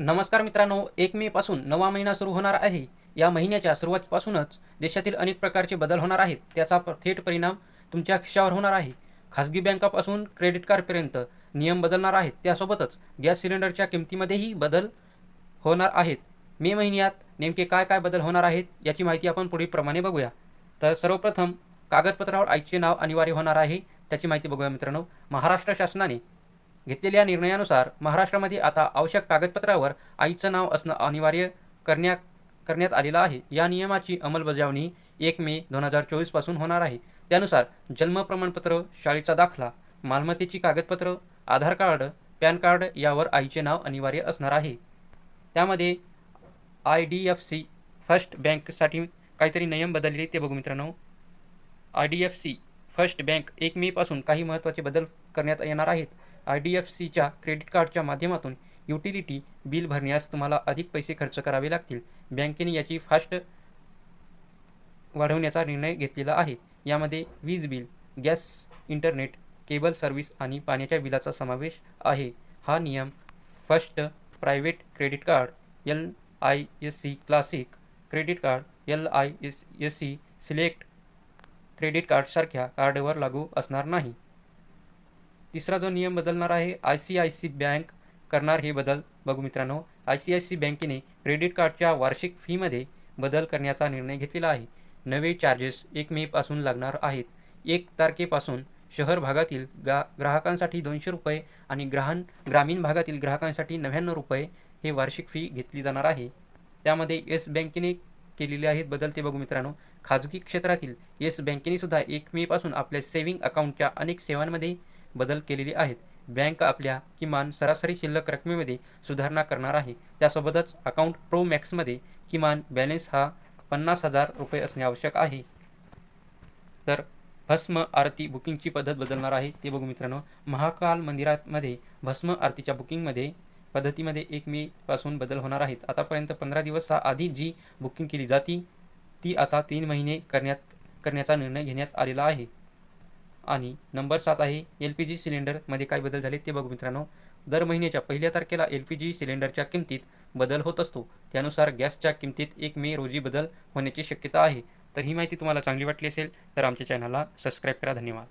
नमस्कार मित्रांनो एक मे पासून नवा महिना सुरू होणार आहे. या महिन्याच्या सुरुवातीपासूनच देशातील अनेक प्रकारचे बदल होणार आहेत. त्याचा थेट परिणाम तुमच्या खिशावर होणार आहे. खासगी बँकापासून क्रेडिट कार्डपर्यंत नियम बदलणार आहेत. त्यासोबतच गॅस सिलेंडरच्या किमतीमध्येही बदल होणार आहेत. मे महिन्यात नेमके काय काय बदल होणार आहेत याची माहिती आपण पुढीलप्रमाणे बघूया. तर सर्वप्रथम कागदपत्रावर आईचे नाव अनिवार्य होणार आहे. त्याची माहिती बघूया मित्रांनो. महाराष्ट्र शासनाने घेतलेल्या निर्णयानुसार महाराष्ट्रामध्ये आता आवश्यक कागदपत्रावर आईचं नाव असणं अनिवार्य करण्या करण्यात आलेलं आहे. या नियमाची अंमलबजावणी एक मे दोन हजार चोवीसपासून होणार आहे. त्यानुसार जन्म प्रमाणपत्र शाळेचा दाखला मालमत्तेची कागदपत्र आधार कार्ड पॅन कार्ड यावर आईचे नाव अनिवार्य असणार आहे. त्यामध्ये I D F C first बँकसाठी काहीतरी नियम बदलले ते बघू मित्रांनो. I D F C first bank एक मेपासून काही महत्त्वाचे बदल करण्यात येणार आहेत. आय डी एफ सीच्या क्रेडिट कार्डच्या माध्यमातून युटिलिटी बिल भरण्यास तुम्हाला अधिक पैसे खर्च करावे लागतील. बँकेने याची फास्ट वाढवण्याचा निर्णय घेतलेला आहे. यामध्ये वीज bill gas internet cable service आणि पाण्याच्या बिलाचा समावेश आहे. हा नियम first private credit card L I S C classic credit card L I S S C select credit कार्डसारख्या कार्डवर लागू असणार नाही. तिसरा जो नियम बदलणार आहे I C I C bank करणार हे बदल. बघू मित्रांनो आय सी आय सी बँकेने क्रेडिट कार्डच्या वार्षिक फीमध्ये बदल करण्याचा निर्णय घेतलेला आहे. नवे चार्जेस एक मेपासून लागणार आहेत. एक तारखेपासून शहर भागातील गा ग्राहकांसाठी दोनशे रुपये आणि ग्राहन ग्रामीण भागातील ग्राहकांसाठी नव्याण्णव रुपये हे वार्षिक फी घेतली जाणार आहे. त्यामध्ये येस बँकेने केलेले आहेत. बदल ते बघू मित्रांनो. खाजगी क्षेत्रातील येस बँकेने सुद्धा एक मेपासून आपल्या सेव्हिंग अकाउंटच्या अनेक सेवांमध्ये बदल केलेले आहेत. बँक आपल्या किमान सरासरी शिल्लक रकमेमध्ये सुधारणा करणार आहे. त्यासोबतच अकाउंट प्रो मॅक्समध्ये किमान बॅलेन्स हा पन्नास हजार रुपये असणे आवश्यक आहे. तर भस्म आरती बुकिंगची पद्धत बदलणार आहे. ते बघू मित्रांनो. महाकाल मंदिरामध्ये भस्म आरतीच्या बुकिंगमध्ये पद्धतीमध्ये एक मे पासून बदल होणार आहेत. आतापर्यंत पंधरा दिवस आधी जी बुकिंग केली जाती ती आता तीन महिने करण्यात करण्याचा निर्णय घेण्यात आलेला आहे. आणि नंबर सात आहे एल पी जी सिलेंडरमध्ये काय बदल झाले ते बघू मित्रांनो. दर महिन्याच्या पहिल्या तारखेला एल पी जी सिलेंडरच्या किमतीत बदल होत असतो. त्यानुसार गॅसच्या किमतीत एक मे रोजी बदल होण्याची शक्यता आहे. तर ही माहिती तुम्हाला चांगली वाटली असेल तर आमच्या चॅनलला सबस्क्राईब करा. धन्यवाद.